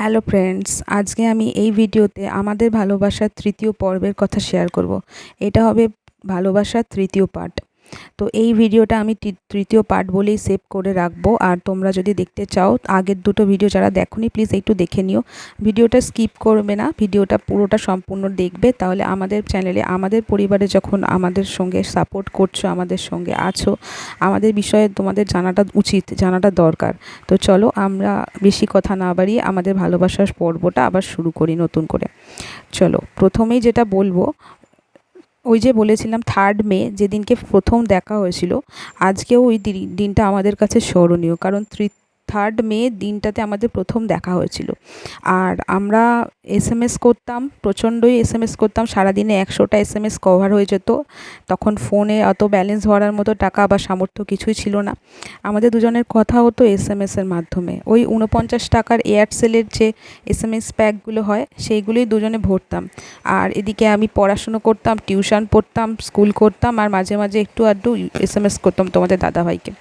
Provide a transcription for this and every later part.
Hello friends, আজকে আমি এই ভিডিওতে আমাদের ভালোবাসার তৃতীয় পর্বের কথা শেয়ার করব। এটা হবে ভালোবাসার তৃতীয় পার্ট। তো এই ভিডিওটা আমি তৃতীয় পার্ট বলেই সেভ করে রাখব। আর তোমরা যদি দেখতে চাও, আগের দুটো ভিডিও যারা দেখোনি প্লিজ একটু দেখে নিও। ভিডিওটা স্কিপ করবে না, ভিডিওটা পুরোটা সম্পূর্ণ দেখবে। তাহলে আমাদের চ্যানেলে আমাদের পরিবারে যখন আমাদের সঙ্গে সাপোর্ট করছ, আমাদের সঙ্গে আছো, আমাদের বিষয়ে তোমাদের জানাটা উচিত, জানাটা দরকার। তো চলো, আমরা বেশি কথা না বাড়িয়ে আমাদের ভালোবাসার পর্বটা আবার শুরু করি নতুন করে। চলো, প্রথমেই যেটা বলব ওই যে বলেছিলাম থার্ড মে যেদিনকে প্রথম দেখা হয়েছিল, আজকেও ওই দিনটা আমাদের কাছে স্মরণীয়। কারণ থার্ড মে দিনটাতে আমাদের প্রথম দেখা হয়েছিল। আর আমরা এস এম এস করতাম, প্রচণ্ডই এস এম এস করতাম, সারাদিনে একশোটা এস এম এস কভার হয়ে যেত। তখন ফোনে অত ব্যালেন্স ভরার মতো টাকা বা সামর্থ্য কিছুই ছিল না। আমাদের দুজনের কথা হতো এস এম এসের মাধ্যমে। ওই উনপঞ্চাশ টাকার এয়ারসেলের যে এস এম এস প্যাকগুলো হয়, সেইগুলোই দুজনে ভরতাম। আর এদিকে আমি পড়াশুনো করতাম টিউশন পড়তাম স্কুল করতাম, আর মাঝে মাঝে একটু আধটু এস এম এস করতাম তোমাদের দাদাভাইকে।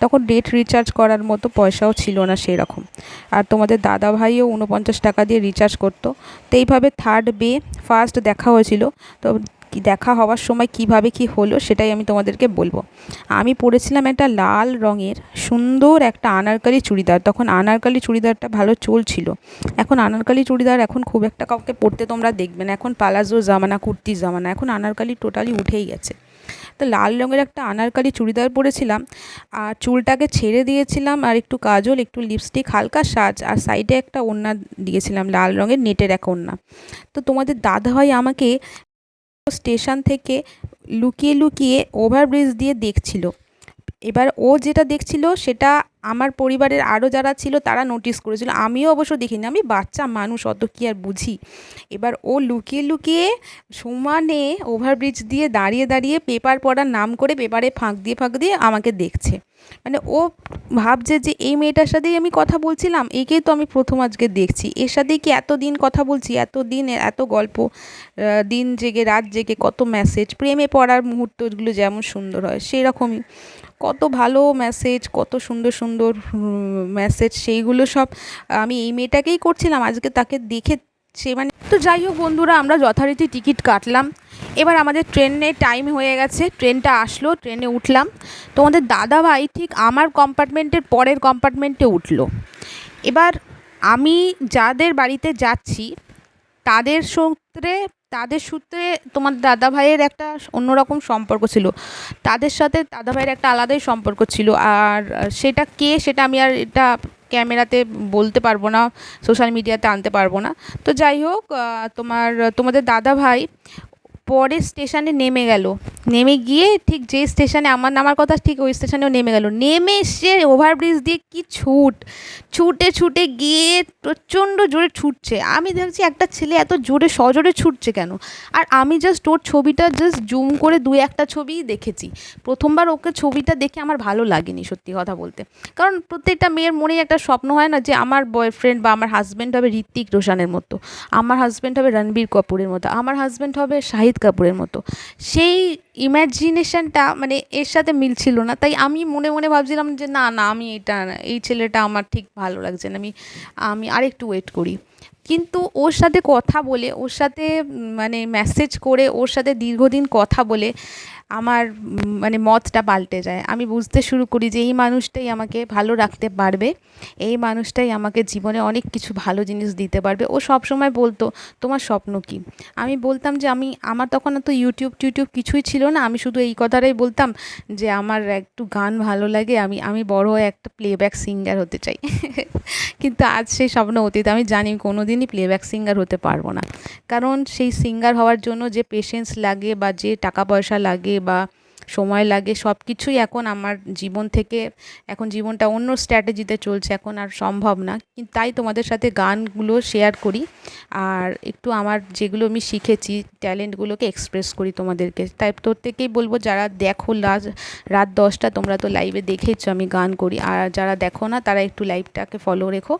তখন ডেট রিচার্জ করার মতো পয়সাও ছিল না সেরকম। আর তোমাদের দাদা ভাইও উনপঞ্চাশ টাকা দিয়ে রিচার্জ করতো। তো এইভাবে থার্ড বে ফার্স্ট দেখা হয়েছিল। তো দেখা হওয়ার সময় কীভাবে কি হলো সেটাই আমি তোমাদেরকে বলব। আমি পরেছিলাম একটা লাল রঙের সুন্দর একটা আনারকালি চুড়িদার। তখন আনারকালি চুড়িদারটা ভালো চলছিল। এখন আনারকালি চুড়িদার এখন খুব একটা কাউকে পরতে তোমরা দেখবে না। এখন পালাজো জামানা, কুর্তি জামানা, এখন আনারকালি টোটালি উঠেই গেছে। তো লাল রঙের একটা আনারকালি চুড়িদার পরেছিলাম আর চুলটাকে ছেড়ে দিয়েছিলাম আর একটু কাজল, একটু লিপস্টিক হালকা সাজ আর সাইডে একটা ওড়না দিয়েছিলাম লাল রঙের নেটের এক ওড়না। তো তোমাদের দাদাভাই আমাকে স্টেশন থেকে লুকিয়ে লুকিয়ে ওভারব্রিজ দিয়ে দেখছিল। এবার ও যেটা দেখছিল সেটা আমার পরিবারের আরও যারা ছিল, তারা নোটিস করেছিল। আমিও অবশ্য দেখিনি। আমি বাচ্চা মানুষ, অত কি আর বুঝি? এবার ও লুকিয়ে লুকিয়ে সমানে ওভারব্রিজ দিয়ে দাঁড়িয়ে দাঁড়িয়ে পেপার পড়ার নাম করে পেপারে ফাঁক দিয়ে ফাঁক দিয়ে আমাকে দেখছে। মানে ও ভাবছে যে এই মেয়েটার সাথেই আমি কথা বলছিলাম, একেই তো আমি প্রথম আজকে দেখছি। এর সাথেই কি এত দিন কথা বলছি এত দিন এত গল্প দিন জেগে, রাত জেগে, কত মেসেজ প্রেমে পড়ার মুহূর্তগুলো যেমন সুন্দর হয় সেই রকমই কত ভালো মেসেজ কত সুন্দর সুন্দর মেসেজ সেইগুলো সব আমি এই মেয়েটাকেই করছিলাম, আজকে তাকে দেখে সে মানে তো যাই হোক বন্ধুরা, আমরা যথারীতি টিকিট কাটলাম। এবার আমাদের ট্রেনে টাইম হয়ে গেছে, ট্রেনটা আসলো, ট্রেনে উঠলাম। তোমাদের দাদাভাই ঠিক আমার কম্পার্টমেন্টের পরের কম্পার্টমেন্টে উঠল। এবার আমি যাদের বাড়িতে যাচ্ছি, তাদের সূত্রে তাদের সূত্রে তোমার দাদা ভাইয়ের একটা অন্যরকম সম্পর্ক ছিল। তাদের সাথে দাদা ভাইয়ের একটা আলাদাই সম্পর্ক ছিল। আর সেটা কে সেটা আমি আর এটা ক্যামেরাতে বলতে পারব না, সোশ্যাল মিডিয়াতে আনতে পারব না। তো যাই হোক তোমার, তোমাদের দাদা ভাই পরের স্টেশনে নেমে গেল। নেমে গিয়ে ঠিক যে স্টেশনে আমার নামার কথা ঠিক ওই স্টেশনেও নেমে গেল। নেমে সে ওভারব্রিজ দিয়ে কি ছুট? ছুটে ছুটে গিয়ে প্রচণ্ড জোরে ছুটছে। আমি দেখছি একটা ছেলে এত জোরে সজোরে ছুটছে কেন? আর আমি জাস্ট ওর ছবিটা জাস্ট জুম করে দু একটা ছবিই দেখেছি। প্রথমবার ওকে ছবিটা দেখে আমার ভালো লাগেনি সত্যি কথা বলতে। কারণ প্রত্যেকটা মেয়ের মনেই একটা স্বপ্ন হয় না যে আমার বয়ফ্রেন্ড বা আমার হাজব্যান্ড হবে ঋত্বিক রোশনের মতো। আমার হাজব্যান্ড হবে রণবীর কাপুরের মতো। আমার হাজব্যান্ড হবে শাহিদ কাপুরের মতো। সেই ইম্যাজিনেশনটা মানে এর সাথে মিলছিল না। তাই আমি মনে মনে ভাবছিলাম যে, না না, আমি এটা, এই ছেলেটা আমার ঠিক ভালো লাগছে না। আমি আমি আরেকটু ওয়েট করি। কিন্তু ওর সাথে কথা বলে, ওর সাথে মানে মেসেজ করে, ওর সাথে দীর্ঘদিন কথা বলে আমার মানে মতটা পাল্টে যায়। আমি বুঝতে শুরু করি যে এই মানুষটাই আমাকে ভালো রাখতে পারবে, এই মানুষটাই আমাকে জীবনে অনেক কিছু ভালো জিনিস দিতে পারবে। ও সব সময় বলতো, তোমার স্বপ্ন কী? আমি বলতাম যে আমি, আমার তখন তো ইউটিউব টিউটিউব কিছুই ছিল না। আমি শুধু এই কথাটাই বলতাম যে আমার একটু গান ভালো লাগে, আমি আমি বড় হয়ে একটা প্লেব্যাক সিঙ্গার হতে চাই। কিন্তু আজ সেই স্বপ্ন অতীত আমি জানি কোনো দিনই প্লেব্যাক সিঙ্গার হতে পারব না। কারণ সেই সিঙ্গার হওয়ার জন্য যে পেশেন্স লাগে বা যে টাকা পয়সা লাগে বা সময় লাগে সব কিছুই এখন আমার জীবন থেকে, এখন জীবনটা অন্য স্ট্র্যাটেজিতে চলছে, এখন আর সম্ভব না। কিন্তু তাই তোমাদের সাথে গানগুলো শেয়ার করি। আর একটু আমার যেগুলো আমি শিখেছি, ট্যালেন্টগুলোকে এক্সপ্রেস করি তোমাদেরকে। তাই প্রত্যেকেই বলব, যারা দেখো লাজ, রাত দশটা, তোমরা তো লাইভে দেখেছ আমি গান করি। আর যারা দেখো না, তারা একটু লাইভটাকে ফলো রেখো।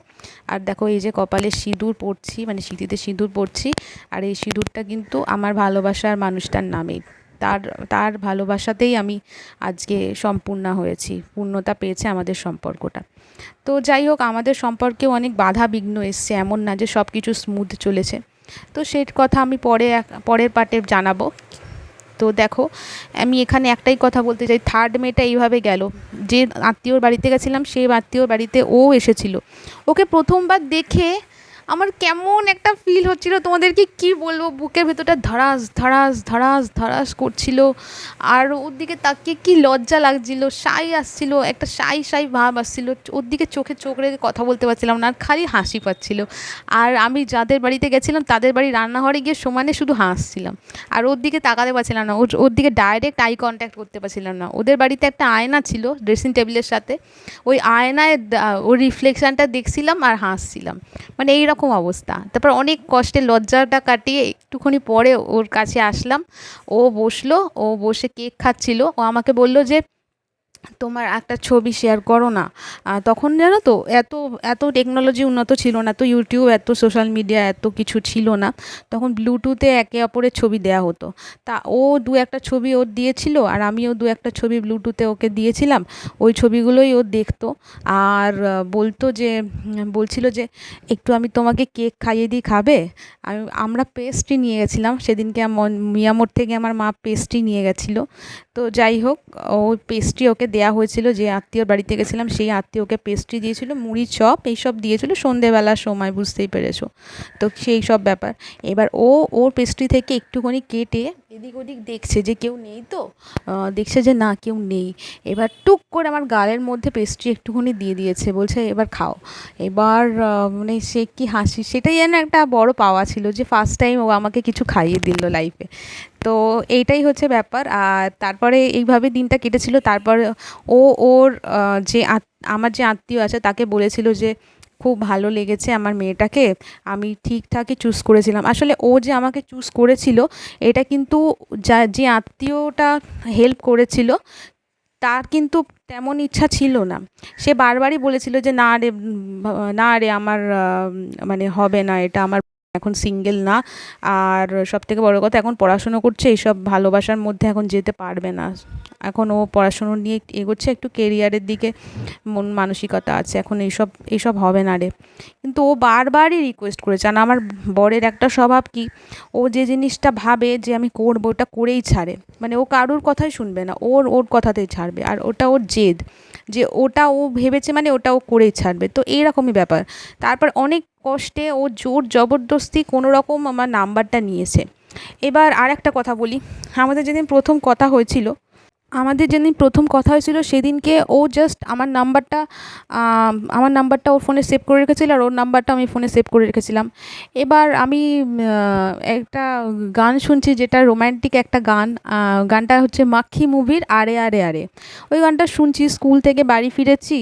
আর দেখো, এই যে কপালে সিঁদুর পড়ছি মানে সিঁথিতে সিঁদুর পড়ছি, আর এই সিঁদুরটা কিন্তু আমার ভালোবাসার মানুষটার নামেই তার তার ভালোবাসাতেই আমি আজকে সম্পূর্ণা হয়েছি, পূর্ণতা পেয়েছে আমাদের সম্পর্কটা। তো যাই হোক, আমাদের সম্পর্কেও অনেক বাধা বিঘ্ন এসছে, এমন না যে সব কিছু স্মুথ চলেছে। তো সেই কথা আমি পরে পরের পার্টে জানাব। তো দেখো, আমি এখানে একটাই কথা বলতে চাই থার্ড মেটা এইভাবে গেল। যে আত্মীয়র বাড়িতে গেছিলাম, সেই আত্মীয়র বাড়িতে ও এসেছিল। ওকে প্রথমবার দেখে আমার কেমন একটা ফিল হচ্ছিল, তোমাদেরকে কি বলব? বুকের ভেতরটা ধড়াস ধড়াস ধড়াস ধড়াস করছিল। আর ওর দিকে তাকিয়ে কি লজ্জা লাগছিল, সাই আসছিল, একটা সাই সাই ভাব আসছিল। ওর দিকে চোখে চোখ রেখে কথা বলতে পারছিলাম না, আর খালি হাসি পাচ্ছিল। আর আমি যাদের বাড়িতে গেছিলাম, তাদের বাড়ি রান্নাঘরে গিয়ে সমানে শুধু হাসছিলাম। আর ওর দিকে তাকাতে পারছিলাম না, ওর ওর দিকে ডাইরেক্ট আই কন্ট্যাক্ট করতে পারছিলাম না। ওদের বাড়িতে একটা আয়না ছিল ড্রেসিং টেবিলের সাথে। ওই আয়নায় ওর রিফ্লেকশানটা দেখছিলাম আর হাসছিলাম। মানে এইরকম রকম অবস্থা। তারপর অনেক কষ্টে লজ্জাটা কাটিয়ে একটুখানি পরে ওর কাছে আসলাম। ও বসল, ও বসে কেক খাচ্ছিল। ও আমাকে বলল যে তোমার একটা ছবি শেয়ার করো না। তখন জানো তো, এত এত টেকনোলজি উন্নত ছিল না তো ইউটিউব এত সোশ্যাল মিডিয়া এত কিছু ছিল না। তখন ব্লুটুথে একে অপরের ছবি দেওয়া হতো। তা ও দু একটা ছবি ওর দিয়েছিল, আর আমিও দু একটা ছবি ব্লুটুথে ওকে দিয়েছিলাম। ওই ছবিগুলোই ও দেখতো। আর বলতো যে বলছিল যে, একটু আমি তোমাকে কেক খাইয়ে দিই, খাবে? আমি, আমরা পেস্ট্রি নিয়ে গেছিলাম। সেদিনকে মিয়ামোর থেকে আমার মা পেস্ট্রি নিয়ে গেছিল। তো যাই হোক ওই পেস্ট্রি ওকে দেওয়া হয়েছিল, যে আত্মীয়র বাড়িতে গেছিলাম, সেই আত্মীয়কে পেস্ট্রি দিয়েছিল, মুড়ি, চপ এইসব দিয়েছিল, সন্ধেবেলার সময়, বুঝতেই পেরেছ। তো সেই সব ব্যাপার। এবার ও, ওর পেস্ট্রি থেকে একটুখানি কেটে এদিক ওদিক দেখছে যে কেউ নেই তো? দেখছে যে না, কেউ নেই। এবার টুক করে আমার গালের মধ্যে পেস্ট্রি একটুখানি দিয়ে দিয়েছে। বলছে, এবার খাও। এবার মানে সে কি হাসি, সেটাই যেন একটা বড় পাওয়া ছিল যে ফার্স্ট টাইম ও আমাকে কিছু খাইয়ে দিল লাইফে তো এইটাই হচ্ছে ব্যাপার। আর তারপরে এইভাবে দিনটা কেটেছিল। তারপরে ও, ওর যে আমার যে আত্মীয় আছে, তাকে বলেছিল যে খুব ভালো লেগেছে আমার মেয়েটাকে। আমি ঠিকঠাকই চুজ করেছিলাম। আসলে ও যে আমাকে চুজ করেছিল, এটা কিন্তু যা, যে আত্মীয়টা হেল্প করেছিল, তার কিন্তু তেমন ইচ্ছা ছিল না। সে বারবারই বলেছিল যে, না রে না রে, আমার মানে হবে না, এটা আমার এখন সিঙ্গেল না। আর সবথেকে বড় কথা, এখন পড়াশুনো করছে, এইসব ভালোবাসার মধ্যে এখন যেতে পারবে না। এখন ও পড়াশুনো নিয়ে এগোচ্ছে একটু কেরিয়ারের দিকে মন মানসিকতা আছে। এখন এইসব এইসব হবে না রে। কিন্তু ও বারবারই রিকোয়েস্ট করেছে। আর আমার বরের একটা স্বভাব কি? ও যে জিনিসটা ভাবে যে আমি করব, ওটা করেই ছাড়ে। মানে ও কারুর কথাই শুনবে না। ওর ওর কথাতেই ছাড়বে। আর ওটা ওর জেদ। যে ওটা ও ভেবেছে মানে ওটা ও করেই ছাড়বে। তো এইরকমই ব্যাপার। তারপর অনেক কষ্টে ও জোর জবরদস্তি কোনো রকম আমার নাম্বারটা নিয়েছে। এবার আর একটা কথা বলি। আমাদের যেদিন প্রথম কথা হয়েছিল আমাদের যেদিন প্রথম কথা হয়েছিল, সেদিনকে ও জাস্ট আমার নাম্বারটা আমার নাম্বারটা ওর ফোনে সেভ করে রেখেছিল আর ওর নাম্বারটা আমি ফোনে সেভ করে রেখেছিলাম। এবার আমি একটা গান শুনছি যেটা রোম্যান্টিক একটা গান গানটা হচ্ছে মাক্ষি মুভির আরে আরে আরে। ওই গানটা শুনছি স্কুল থেকে বাড়ি ফিরেছি,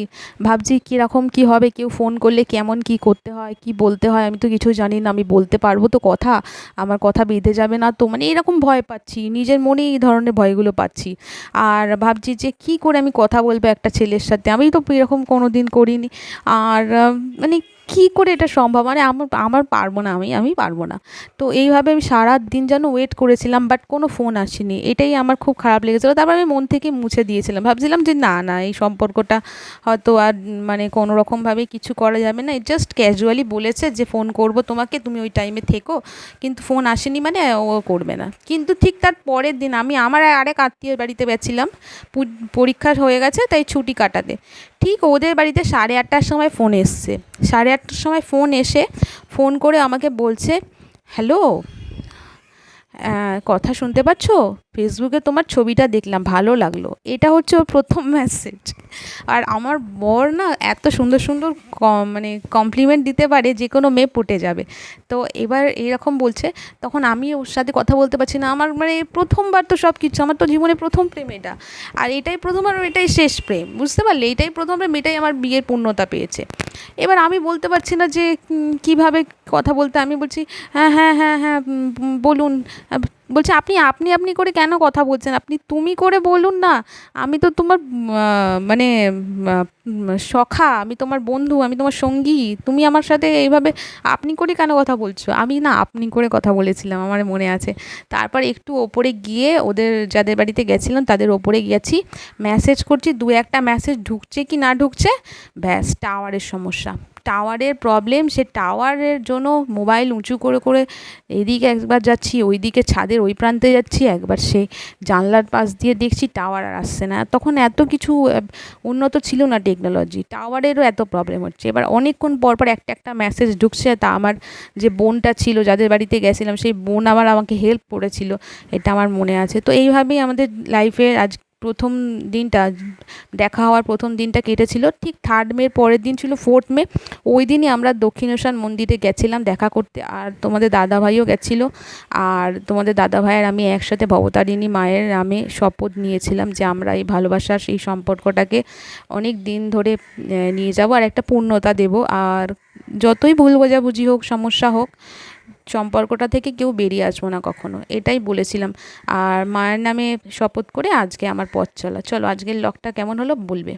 ভাবছি কীরকম কী হবে, কেউ ফোন করলে কেমন কী করতে হয়, কী বলতে হয়, আমি তো কিছু জানি না, আমি বলতে পারব তো কথা, আমার কথা বেঁধে যাবে না তো মানে এরকম ভয় পাচ্ছি, নিজের মনেই এই ধরনের ভয়গুলো পাচ্ছি। আর ভাবছি যে কি করে আমি কথা বলব একটা ছেলের সাথে। আমি তো এরকম কোনো দিন করিনি। আর মানে কী করে এটা সম্ভব? মানে আমার আমার পারব না আমি আমি পারব না। তো এইভাবে আমি সারা দিন যেন ওয়েট করেছিলাম বাট কোনো ফোন আসেনি। এটাই আমার খুব খারাপ লেগেছিলো। তারপর আমি মন থেকে মুছে দিয়েছিলাম। ভাবছিলাম যে না না, এই সম্পর্কটা হয়তো আর মানে কোনো রকমভাবে কিছু করা যাবে না। জাস্ট ক্যাজুয়ালি বলেছে যে ফোন করব তোমাকে, তুমি ওই টাইমে থেকো। কিন্তু ফোন আসেনি মানে ও করবে না। কিন্তু ঠিক তার পরের দিন আমি, আমার আরেক আত্মীয়ের বাড়িতে গেছিলাম। পরীক্ষা হয়ে গেছে, তাই ছুটি কাটাতে। ঠিক ওদের বাড়িতে সাড়ে আটটার সময় ফোন এসছে। সাড়ে আটটার সময় ফোন এসে ফোন করে আমাকে বলছে হ্যালো কথা শুনতে পাচ্ছ? ফেসবুকে তোমার ছবিটা দেখলাম, ভালো লাগল। এটা হচ্ছে ওর প্রথম মেসেজ আর আমার বর না এত সুন্দর সুন্দর মানে কমপ্লিমেন্ট দিতে পারে, যে কোনো মেয়ে পটে যাবে। তো এবার এরকম বলছে, তখন আমি ওর সাথে কথা বলতে পারছি না। আমার মানে প্রথমবার তো সব কিছু আমার তো জীবনে প্রথম প্রেম এটা। আর এটাই প্রথম আর এটাই শেষ প্রেম, বুঝতে পারলে? এটাই প্রথম প্রেম, এটাই আমার বিয়ের পূর্ণতা পেয়েছে। এবার আমি বলতে পারছি না যে কীভাবে কথা বলতে, আমি বলছি হ্যাঁ হ্যাঁ হ্যাঁ হ্যাঁ বলুন বলছে, আপনি আপনি আপনি করে কেন কথা বলছেন? আপনি তুমি করে বলুন না। আমি তো তোমার মানে সখা, আমি তোমার বন্ধু, আমি তোমার সঙ্গী। তুমি আমার সাথে এইভাবে আপনি করে কেন কথা বলছো? আমি না, আপনি করে কথা বলেছিলাম, আমার মনে আছে। তারপর একটু ওপরে গিয়ে ওদের যাদের বাড়িতে গেছিলাম, তাদের ওপরে গেছি মেসেজ করছি, দু একটা মেসেজ ঢুকছে কি না ঢুকছে, ব্যাস টাওয়ারের সমস্যা। টাওয়ারের প্রবলেম সে টাওয়ারের জন্য মোবাইল উঁচু করে করে এদিকে একবার যাচ্ছি ওই দিকে ছাদের ওই প্রান্তে যাচ্ছি, একবার সেই জানলার পাশ দিয়ে দেখছি টাওয়ার আর আসছে না। তখন এত কিছু উন্নত ছিল না টেকনোলজি টাওয়ারেরও এত প্রবলেম হচ্ছে। এবার অনেকক্ষণ পর পর একটা একটা মেসেজ ঢুকছে, তা আমার যে বোনটা ছিল, যাদের বাড়িতে গেছিলাম, সেই বোন আবার আমাকে হেল্প করেছিল, এটা আমার মনে আছে। তো এইভাবেই আমাদের লাইফের আজ প্রথম দিনটা, দেখা হওয়ার প্রথম দিনটা কেটেছিল। ঠিক থার্ড মের পরের দিন ছিল ফোর্থ মে ওই দিনই আমরা দক্ষিণেশ্বর মন্দিরে গেছিলাম দেখা করতে। আর তোমাদের দাদাভাইও গেছিল। আর তোমাদের দাদাভাইয়ের আমি একসাথে ভবতারিণী মায়ের নামে শপথ নিয়েছিলাম যে আমরা এই ভালোবাসার সেই সম্পর্কটাকে অনেক দিন ধরে নিয়ে যাব আর একটা পূর্ণতা দেব। আর যতই ভুল বোঝাবুঝি হোক, সমস্যা হোক সম্পর্কটা থেকে কেউ বেরিয়ে আসব না কখনো, এটাই বলেছিলাম। আর মায়ের নামে শপথ করে আজকে আমার পথ চলা। চলো, আজকের লকটা কেমন হলো বলবে?